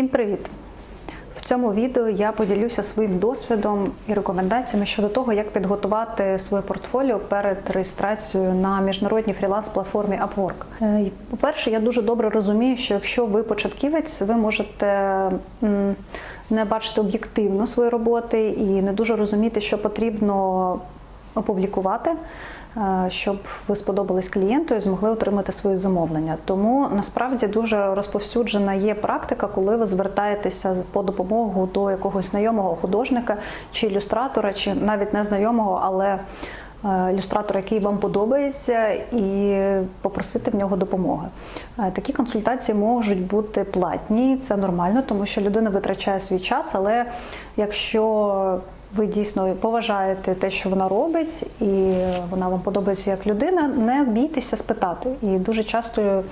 Всім привіт! В цьому відео я поділюся своїм досвідом і рекомендаціями щодо того, як підготувати своє портфоліо перед реєстрацією на міжнародній фріланс-платформі Upwork. Е, По-перше, я дуже добре розумію, що якщо ви початківець, ви можете не бачити об'єктивно свої роботи і не дуже розуміти, що потрібно опублікувати. Е, Щоб ви сподобались клієнту і змогли отримати свої замовлення. Тому насправді дуже розповсюджена є практика, коли ви звертаєтеся по допомогу до якогось знайомого художника чи ілюстратора, чи навіть не знайомого, але е, ілюстратора, який вам подобається, і попросити в нього допомоги. Е, Такі консультації можуть бути платні, це нормально, тому що людина витрачає свій час, але якщо ви дійсно поважаєте те, що вона робить, і вона вам подобається як людина, не бійтеся спитати. І дуже часто е,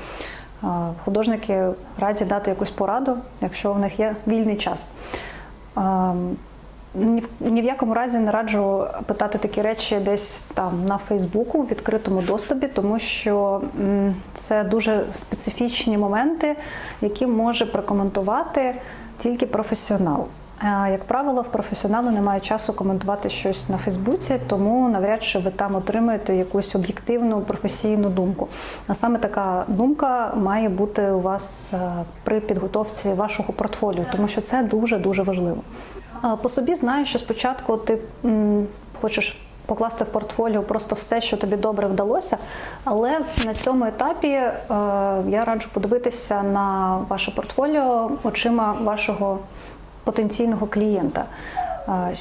художники раді дати якусь пораду, якщо в них є вільний час. Ем, ні в, якому разі не раджу питати такі речі десь там на Фейсбуку в відкритому доступі, тому що це дуже специфічні моменти, які може прокоментувати тільки професіонал. Як правило, в професіоналу немає часу коментувати щось на Фейсбуці, тому навряд чи ви там отримаєте якусь об'єктивну професійну думку. А саме така думка має бути у вас е, при підготовці вашого портфоліо, тому що це дуже дуже важливо. По собі знаю, що спочатку ти хочеш покласти в портфоліо просто все, що тобі добре вдалося, але на цьому етапі е, я раджу подивитися на ваше портфоліо очима вашого потенційного клієнта.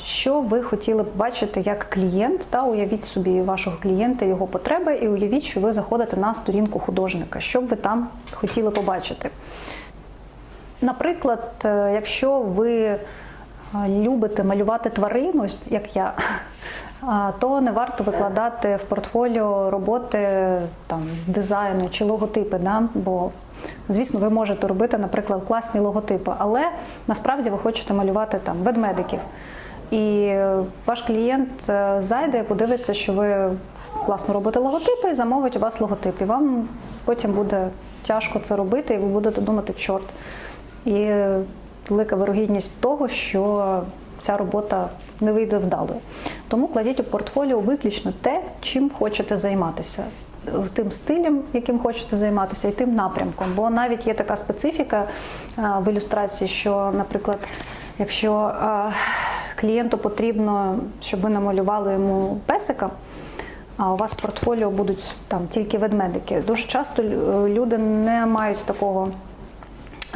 Що ви хотіли б бачити як клієнт? Та уявіть собі вашого клієнта, його потреби, і уявіть, що ви заходите на сторінку художника. Що б ви там хотіли побачити? Наприклад, е, якщо ви е, любите малювати тварину, як я, то не варто викладати в портфоліо роботи там, з дизайну чи логотипи, да? бо, звісно, ви можете робити, наприклад, класні логотипи, але насправді ви хочете малювати там ведмедиків. І ваш клієнт е, зайде і подивиться, що ви класно робите логотипи і замовить у вас логотип. І вам потім буде тяжко це робити, і ви будете думати, чорт. І е, велика вирогідність того, що ця робота не вийде вдалою. Тому кладіть у портфоліо виключно те, чим хочете займатися. Тим стилем, яким хочете займатися, і тим напрямком. Бо навіть є така специфіка е, в ілюстрації, що, наприклад, якщо е, клієнту потрібно, щоб ви намалювали йому песика, а у вас в портфоліо будуть там тільки ведмедики. Дуже часто люди не мають такого.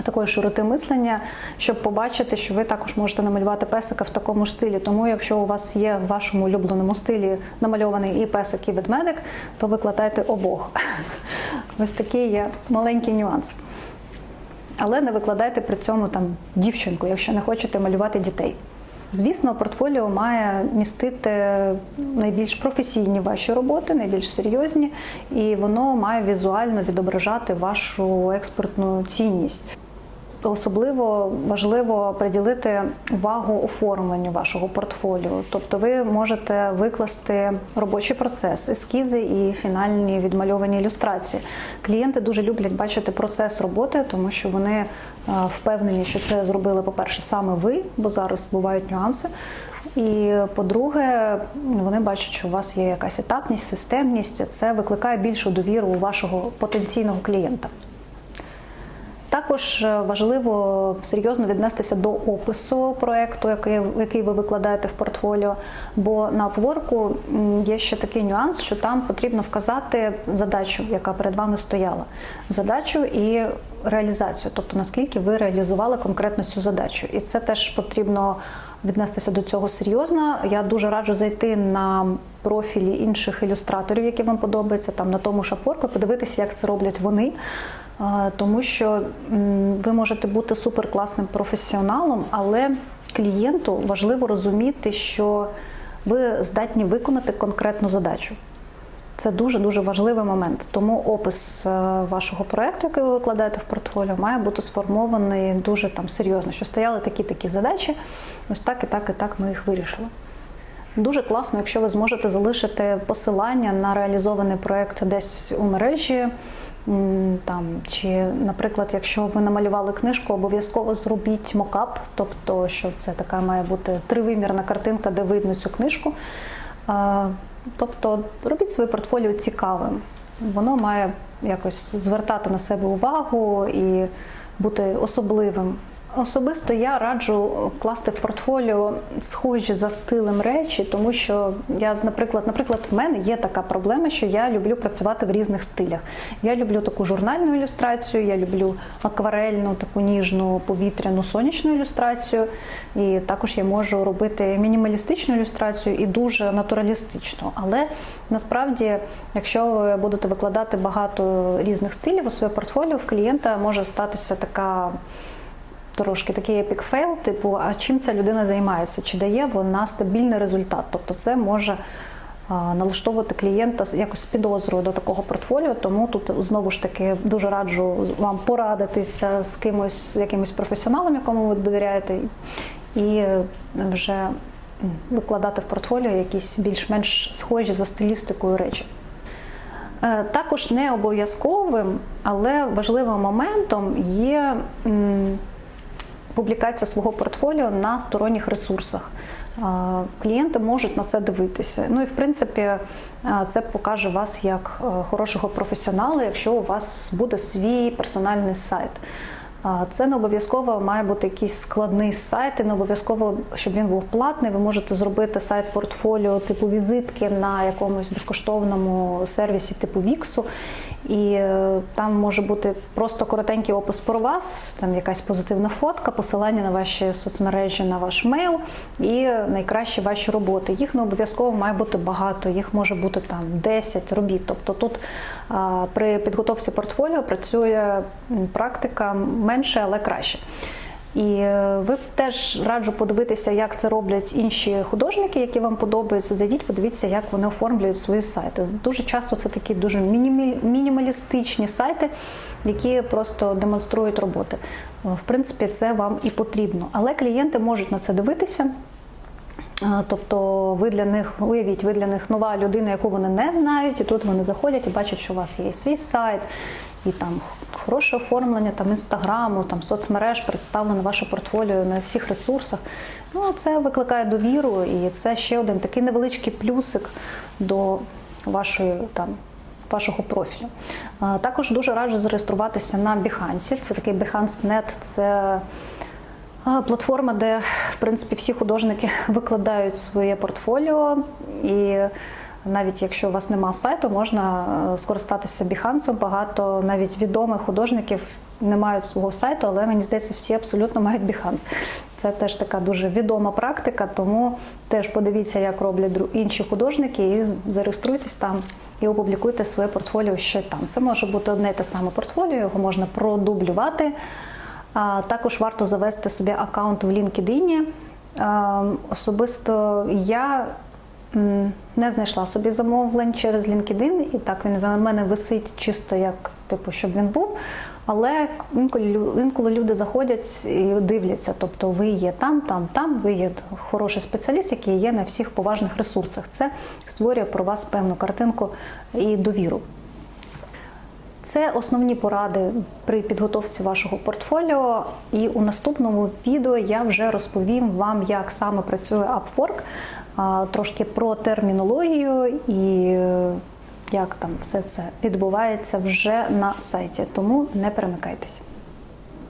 Такої широти мислення, щоб побачити, що ви також можете намалювати песика в такому ж стилі. Тому, якщо у вас є в вашому улюбленому стилі намальований і песик, і ведмедик, то викладайте обох. Ось такий є маленький нюанс. Але не викладайте при цьому там дівчинку, якщо не хочете малювати дітей. Звісно, портфоліо має містити найбільш професійні ваші роботи, найбільш серйозні, і воно має візуально відображати вашу експертну цінність. Особливо важливо приділити увагу оформленню вашого портфоліо. Тобто ви можете викласти робочий процес, ескізи і фінальні відмальовані ілюстрації. Клієнти дуже люблять бачити процес роботи, тому що вони е, впевнені, що це зробили, по-перше, саме ви, бо зараз бувають нюанси. І по-друге, вони бачать, що у вас є якась етапність, системність. Це викликає більшу довіру у вашого потенційного клієнта. Також е, важливо серйозно віднестися до опису проекту, який, який ви викладаєте в портфоліо. Бо на Upwork є ще такий нюанс, що там потрібно вказати задачу, яка перед вами стояла. Задачу і реалізацію, тобто наскільки ви реалізували конкретно цю задачу. І це теж потрібно віднестися до цього серйозно. Я дуже раджу зайти на профілі інших ілюстраторів, які вам подобаються, там на тому Upwork, подивитися, як це роблять вони. Тому що ви можете бути суперкласним професіоналом, але клієнту важливо розуміти, що ви здатні виконати конкретну задачу. Це дуже дуже важливий момент. Тому опис е, вашого проекту, який ви викладаєте в портфоліо, має бути сформований дуже там серйозно, що стояли такі такі задачі. Ось так і так і так ми їх вирішили. Дуже класно, якщо ви зможете залишити посилання на реалізований проект десь у мережі, Там чи, наприклад, якщо ви намалювали книжку, обов'язково зробіть мокап, тобто, що це така має бути тривимірна картинка, де видно цю книжку. Тобто робіть своє портфоліо цікавим. Воно має якось звертати на себе увагу і бути особливим. Особисто я раджу класти в портфоліо схожі за стилем речі, тому що я, наприклад, наприклад, в мене є така проблема, що я люблю працювати в різних стилях. Я люблю таку журнальну ілюстрацію, я люблю акварельну, таку ніжну повітряну сонячну ілюстрацію. І також я можу робити мінімалістичну ілюстрацію і дуже натуралістичну. Але насправді, якщо ви будете викладати багато різних стилів у своє портфоліо, в клієнта може статися така трошки такий епік фейл, типу, а чим ця людина займається? Чи дає вона стабільний результат? Тобто це може налаштовувати клієнта якось з підозрою до такого портфоліо, тому тут знову ж таки дуже раджу вам порадитися з кимось, з якимось професіоналом, якому ви довіряєте, і вже викладати в портфоліо якісь більш-менш схожі за стилістикою речі. Е, Також не обов'язковим, але важливим моментом є публікація свого портфоліо на сторонніх ресурсах. Клієнти можуть на це дивитися. Ну і в принципі це покаже вас як е, хорошого професіонала, якщо у вас буде свій персональний сайт. Це не обов'язково має бути якийсь складний сайт, і не обов'язково, щоб він був платний. Ви можете зробити сайт портфоліо типу візитки на якомусь безкоштовному сервісі типу Віксу. І е, там може бути просто коротенький опис про вас, там якась позитивна фотка, посилання на ваші соцмережі, на ваш мейл і найкращі ваші роботи. Їх не обов'язково має бути багато, їх може бути там 10 робіт. Тобто тут при підготовці портфоліо працює практика менше, але краще. І е, ви теж раджу подивитися, як це роблять інші художники, які вам подобаються. Зайдіть, подивіться, як вони оформлюють свої сайти. Дуже часто це такі дуже мінімалістичні сайти, які просто демонструють роботи. Е, В принципі, це вам і потрібно. Але клієнти можуть на це дивитися. Тобто ви для них, уявіть, ви для них нова людина, яку вони не знають, і тут вони заходять і бачать, що у вас є свій сайт, і там хороше оформлення там інстаграму, там соцмереж, представлене ваше портфоліо на всіх ресурсах. Ну це викликає довіру, і це ще один такий невеличкий плюсик до вашої там. Вашого профілю. Також дуже раджу зареєструватися на Behance. Це такий Behance.net, це Платформа, де в принципі всі художники викладають своє портфоліо, і навіть якщо у вас нема сайту, можна е, скористатися Behance. Багато навіть відомих художників не мають свого сайту, але мені здається, всі абсолютно мають Behance. Це теж така дуже відома практика, тому теж подивіться, як роблять інші художники, і зареєструйтесь там і опублікуйте своє портфоліо ще там. Це може бути одне і те саме портфоліо, його можна продублювати. А також варто завести собі аккаунт в LinkedIn. Особисто я не знайшла собі замовлень через LinkedIn, і так він в мене висить чисто як типу, щоб він був. Але інколи, інколи люди заходять і дивляться, тобто ви є там, там, там, ви є хороший спеціаліст, який є на всіх поважних ресурсах. Це створює про вас певну картинку і довіру. Це основні поради при підготовці вашого портфоліо. І у наступному відео я вже розповім вам, як саме працює Upwork, трошки про термінологію і е, як там все це відбувається вже на сайті. Тому не перемикайтеся.